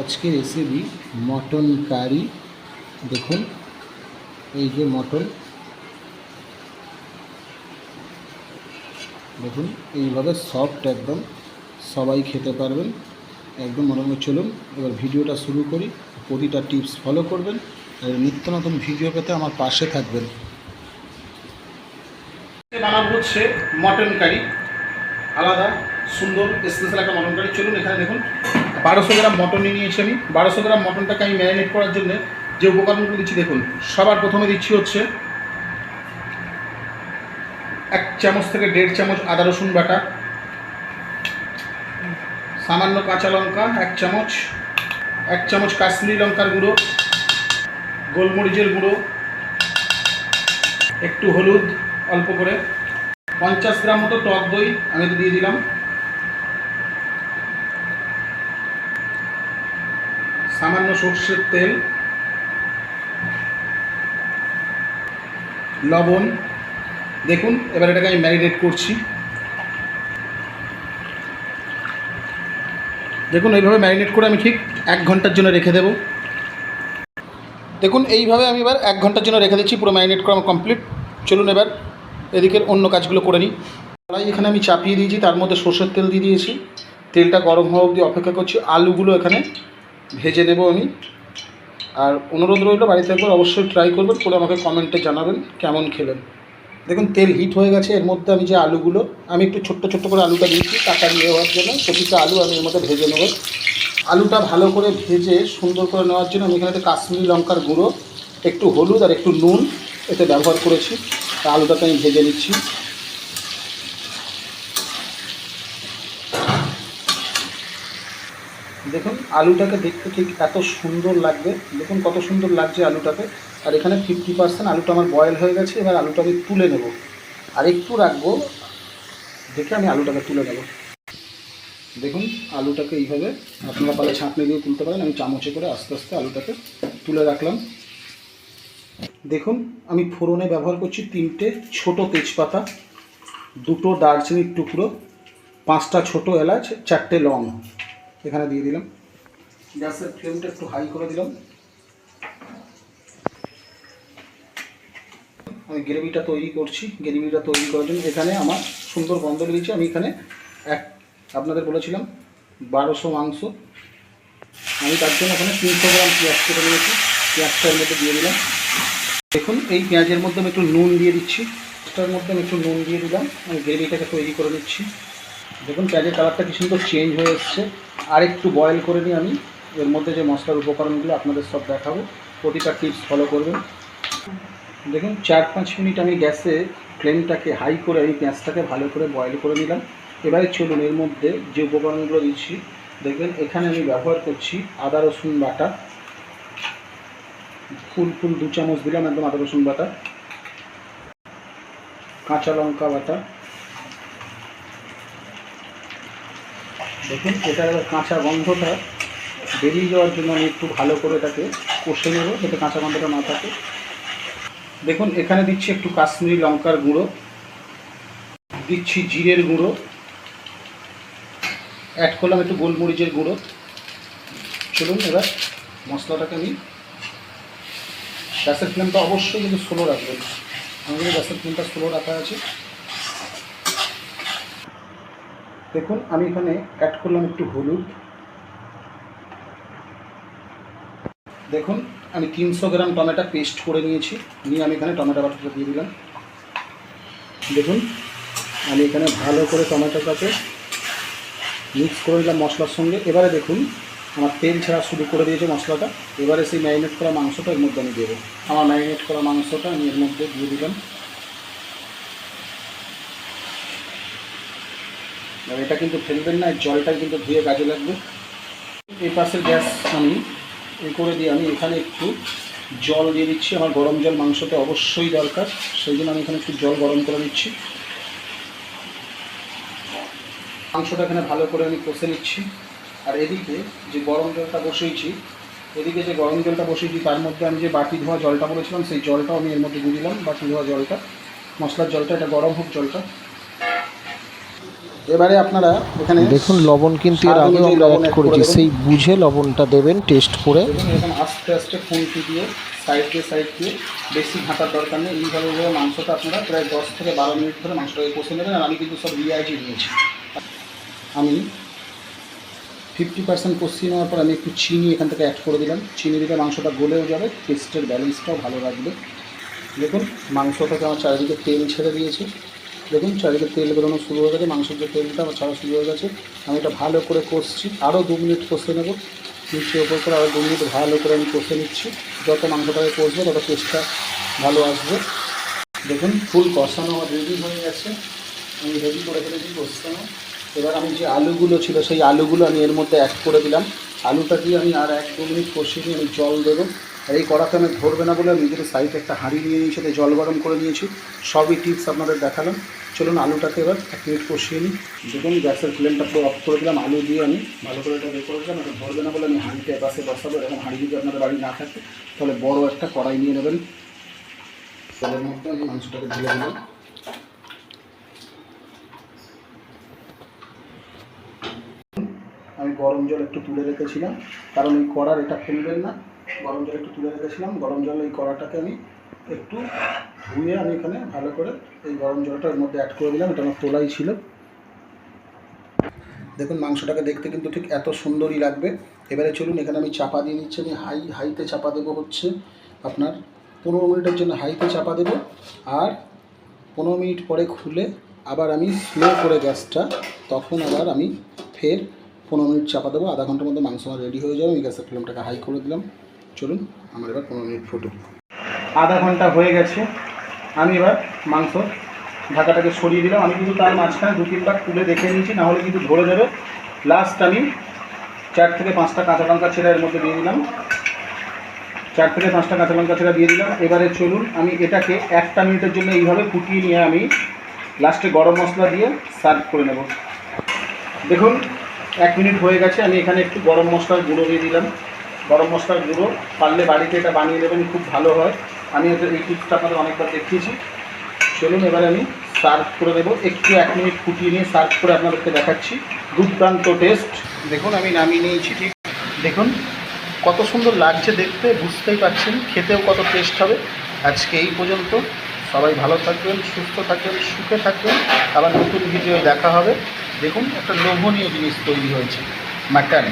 আজকে recipe mutton curry দেখুন, এই যে মটন দেখুন, এইভাবে সফট একদম, সবাই খেতে পারবেন। একদম মনে চলুন, এবার ভিডিওটা শুরু করি। প্রতিটা টিপস ফলো করবেন। আর নিত্য নতুন ভিডিও পেতে আমার পাশে থাকবেন। বানাবো হচ্ছে মটন কারি আলাদা, সুন্দর স্পেশাল একটা মটন কারি চলুন এখানে দেখুন। বারোশো গ্রাম মটন নিয়ে নিয়েছি আমি। বারোশো গ্রাম মটনটাকে আমি ম্যারিনেট করার জন্য যে উপকরণগুলো দিচ্ছি, দেখুন, সবার প্রথমে দিচ্ছি হচ্ছে এক চামচ থেকে দেড় চামচ আদা রসুন বাটা, সামান্য কাঁচা লঙ্কা এক চামচ এক চামচ কাশ্মীরি লঙ্কার গুঁড়ো, গোলমরিচের গুঁড়ো, একটু হলুদ অল্প করে, পঞ্চাশ গ্রাম মতো টক দই আমি তো দিয়ে দিলাম। সামান্য সর্ষের তেল, লবণ, দেখুন, এবার এটাকে আমি ম্যারিনেট করছি। দেখুন, এইভাবে ম্যারিনেট করে আমি ঠিক এক ঘণ্টার জন্য রেখে দেবো। দেখুন, এইভাবে আমি এবার এক ঘণ্টার জন্য রেখে দিচ্ছি, পুরো ম্যারিনেট করা আমার কমপ্লিট। চলুন এবার এদিকের অন্য কাজগুলো করে নিই। কড়াই এখানে আমি চাপিয়ে দিয়েছি, তার মধ্যে সর্ষের তেল দিয়ে দিয়েছি। তেলটা গরম হওয়া অবধি অপেক্ষা করছি। আলুগুলো এখানে ভেজে নেব আমি। আর অনুরোধ রইল, বাড়িতে একবার অবশ্যই ট্রাই করবেন, করে আমাকে কমেন্টে জানাবেন কেমন খেলেন। দেখুন, তেল হিট হয়ে গেছে, এর মধ্যে আমি যে আলুগুলো, আমি একটু ছোট্ট ছোট্ট করে আলুটা দিয়েছি টাকা দিয়ে হওয়ার জন্য, প্রতিটা আলু আমি এর মধ্যে ভেজে নেব। আলুটা ভালো করে ভেজে সুন্দর করে নেওয়ার জন্য আমি এখানে কাশ্মীরি লঙ্কার গুঁড়ো, একটু হলুদ আর একটু নুন এতে ব্যবহার করেছি। তা আলুটাকে আমি ভেজে নিচ্ছি। দেখুন, আলুটাকে দেখতে ঠিক এত সুন্দর লাগবে। দেখুন কত সুন্দর লাগছে আলুটাকে। আর এখানে ফিফটি পার্সেন্ট আলুটা আমার বয়েল হয়ে গেছে, এবার আলুটা আমি তুলে নেব। আর একটু রাখব, দেখে আমি আলুটাকে তুলে নেব। দেখুন, আলুটাকে এইভাবে আপনারা পালে ছাঁকনি দিয়ে তুলতে পারেন। আমি চামচে করে আস্তে আস্তে আলুটাকে তুলে রাখলাম। দেখুন, আমি ফোড়নে ব্যবহার করছি তিনটে ছোট তেজপাতা, দুটো দারচিনির টুকরো, পাঁচটা ছোট এলাচ, চারটে লং। এখানে দিয়ে দিলাম। গ্যাসের ফ্লেমটা একটু হাই করে দিলাম। আমি গ্রেভিটা তৈরি করছি, গ্রেভিটা তৈরি করার জন্য এখানে আমার সুন্দর গন্ধ বেরিয়েছে আমি এখানে এক আপনাদের বলেছিলাম, বারোশো মাংস। আমি তার জন্য এখানে তিনশো গ্রাম পেঁয়াজ কেটে নিয়েছি। পেঁয়াজটার মধ্যে দিয়ে দিলাম। দেখুন, এই পেঁয়াজের মধ্যে আমি একটু নুন দিয়ে দিচ্ছি। পেঁয়াজটার মধ্যে আমি একটু নুন দিয়ে দিলাম। আমি গ্রেভিটাকে তৈরি করে নিচ্ছি। দেখুন, পেঁয়াজের কালারটা কি সুন্দর চেঞ্জ হয়ে এসছে। আর একটু বয়েল করে নিই আমি। এর মধ্যে যে মশলার উপকরণগুলো আপনাদের সব দেখাবো, প্রতিটা টিপস ফলো করবেন। দেখুন, চার পাঁচ মিনিট আমি গ্যাসে ফ্লেমটাকে হাই করে আমি পেঁয়াজটাকে ভালো করে বয়েল করে নিলাম। এবারে চলুন, এর মধ্যে যে উপকরণগুলো দিচ্ছি, দেখবেন এখানে আমি ব্যবহার করছি আদা, রসুন বাটা। ফুল ফুল দু চামচ দিলাম একদম আদা, রসুন বাটা। কাঁচা লঙ্কা বাটা। দেখুন এটা এবার কাঁচা গন্ধটা বেরিয়ে যাওয়ার জন্য আমি একটু ভালো করে এটাকে কষে নেব, যাতে কাঁচা গন্ধটা না থাকে। দেখুন, এখানে দিচ্ছি একটু কাশ্মীরি লঙ্কার গুঁড়ো, দিচ্ছি জিরের গুঁড়ো, অ্যাড করলাম একটু গোলমরিচের গুঁড়ো। চলুন, এবার মশলাটাকে আমি গ্যাসের ফ্লেমটা অবশ্যই কিন্তু স্লো রাখবেন আমাদের গ্যাসের ফ্লেমটা স্লো রাখা আছে। দেখুন, আমি এখানে অ্যাড করলাম একটু হলুদ। দেখুন, আমি তিনশো গ্রাম টমেটো পেস্ট করে নিয়েছি। নিয়ে আমি এখানে টমেটো বাটাটা দিয়ে দিলাম। দেখুন, আমি এখানে ভালো করে টমেটোটাকে মিক্স করে দিলাম মশলার সঙ্গে। এবারে দেখুন, আমার তেল ছাড়া শুরু করে দিয়েছে মশলাটা। এবারে সেই ম্যারিনেট করা মাংসটা এর মধ্যে আমি দেবো। আমার ম্যারিনেট করা মাংসটা আমি এর মধ্যে দিয়ে দিলাম। আর এটা কিন্তু ফেলবেন না, এই জলটাই কিন্তু ধুয়ে কাজে লাগবে। এই পাশের গ্যাস আমি এ করে দিয়ে আমি এখানে একটু জল দিয়ে দিচ্ছি। আমার গরম জল মাংসতে অবশ্যই দরকার, সেই জন্য আমি এখানে একটু জল গরম করে দিচ্ছি মাংসটা এখানে ভালো করে আমি কষে নিচ্ছি। আর এদিকে যে গরম জলটা বসিয়েছি, এদিকে যে গরম জলটা বসিয়েছি, তার মধ্যে আমি যে বাটি ধোয়া জলটা বলেছিলাম, সেই জলটাও আমি এর মধ্যে দিয়ে দিলাম, বাটি ধোয়া জলটা। মশলার জলটা, এটা গরম হোক জলটা। এবারে আপনারা এখানে দেখুন লবণ কিন্তু এর আগেও আমরা অ্যাড করেছি। সেই বুঝে লবণটা দেবেন টেস্ট করে। এরকম আস্তে আস্তে খুন্তি দিয়ে সাইড দিয়ে সাইড দিয়ে বেশি ঘাঁটার দরকার নেই। এইভাবে মাংসটা আপনারা প্রায় দশ থেকে বারো মিনিট ধরে মাংসটাকে কষে নেবেন। আর আমি কিন্তু সব রিয়াইজি নিয়েছি। আমি ফিফটি পার্সেন্ট কষিয়ে নেওয়ার পর আমি একটু চিনি এখান থেকে অ্যাড করে দিলাম। চিনি দিলে মাংসটা গলেও যাবে টেস্টের ব্যালেন্সটাও ভালো রাখবে দেখুন মাংসটাকে আমার চারিদিকে তেল ছেড়ে দিয়েছে। দেখুন, চারিদিকে তেল বেরোনো শুরু হয়ে গেছে, মাংসের যে তেলটা আমার ছাড়া শুরু হয়ে গেছে। আমি এটা ভালো করে কষছি আরও দু মিনিট কষে নেব। নিচে ওপর করে আরও দু মিনিট ভালো করে আমি কষে নিচ্ছি। যত মাংসটাকে কষবো, তত টেস্টটা ভালো আসবে। দেখুন, ফুল কষানো আমার রেডি হয়ে গেছে। আমি রেডি করে ফেলেছি, কষানো। এবার আমি যে আলুগুলো ছিল, সেই আলুগুলো আমি এর মধ্যে অ্যাড করে দিলাম। আলুটা দিয়ে আমি আর এক দু মিনিট কষিয়ে আমি জল দেবো। আর এই কড়াতে আমি ধরবে না বলে আমি নিজের সাইডে একটা হাঁড়ি নিয়ে নিয়েছি তাতে জল গরম করে নিয়েছি। সবই টিপস আপনাদের দেখালাম। চলুন আলুটাকে এবার এক মিনিট কষিয়ে নিই। দেখুন, গ্যাসের ফ্লেমটা পুরো অফ করে দিলাম। আলু দিয়ে আমি ভালো করে এটা বের করে দিলাম। এটা ধরবে না বলে আমি হাঁড়িতে এপাশে বসাবো। এরকম হাঁড়ি যদি আপনাদের বাড়ি না থাকে, তাহলে বড় একটা কড়াই নিয়ে নেবেন। তেলের মধ্যে আমি মাংসটাকে ঢেলে দিলাম। আমি গরম জল একটু তুলে রেখেছিলাম। কারণ এই কড়ার এটা ফেলবেন না। গরম জল একটু তুলে রেখেছিলাম। গরম জল এই কড়াটাকে আমি একটু ধুয়ে আমি এখানে ভালো করে এই গরম জলটা এর মধ্যে অ্যাড করে দিলাম। এটা আমার তোলাই ছিল। দেখুন, মাংসটাকে দেখতে কিন্তু ঠিক এত সুন্দরই লাগবে। এবারে চলুন, এখানে আমি চাপা দিয়ে নিচ্ছি। আমি হাই, হাইতে চাপা দেবো হচ্ছে আপনার পনেরো মিনিটের জন্য হাইতে চাপা দেবো। আর পনেরো মিনিট পরে খুলে আবার আমি স্লো করে গ্যাসটা, তখন আবার আমি ফের পনেরো মিনিট চাপা দেবো। আধা ঘণ্টার মধ্যে মাংস আমার রেডি হয়ে যাবে। আমি গ্যাসের ফ্লেমটাকে হাই করে দিলাম। চলুন, আমার এবার পনেরো মিনিট ফুটুক আধা ঘণ্টা হয়ে গেছে, আমি এবার মাংস ঢাকাটাকে সরিয়ে দিলাম। আমি কিন্তু তার মাঝখানে দু তিনবার তুলে দেখে নিয়েছি, না হলে কিন্তু ধরে যাবে। লাস্ট আমি চার থেকে পাঁচটা কাঁচা লঙ্কা ছেড়ে এর মধ্যে দিয়ে দিলাম। চার থেকে পাঁচটা কাঁচা লঙ্কা ছেড়ে দিয়ে দিলাম। এবারে চলুন, আমি এটাকে একটা মিনিটের জন্য এইভাবে ফুটিয়ে নিয়ে আমি লাস্টে গরম মশলা দিয়ে সার্ভ করে নেব। দেখুন, এক মিনিট হয়ে গেছে। আমি এখানে একটু গরম মশলার গুঁড়ো দিয়ে দিলাম। গরম মশলার গুঁড়ো। পারলে বাড়িতে এটা বানিয়ে দেবেন, খুব ভালো হয়। আমি এই টিপসটা আপনাদের অনেকবার দেখিয়েছি। চলুন, এবারে আমি সার্ভ করে দেবো। একটু এক মিনিট ফুটিয়ে নিয়ে সার্ভ করে আপনাদেরকে দেখাচ্ছি। দুর্দান্ত টেস্ট। দেখুন, আমি নামিয়ে নিয়েছি ঠিক। দেখুন, কত সুন্দর লাগছে দেখতে, বুঝতেই পারছেন। খেতেও কত টেস্ট হবে। আজকে এই পর্যন্ত। সবাই ভালো থাকবেন, সুস্থ থাকবেন, সুখে থাকবেন। আবার নতুন ভিডিও দেখা হবে। দেখুন, একটা লোভনীয় জিনিস তৈরি হয়েছে, মাটন।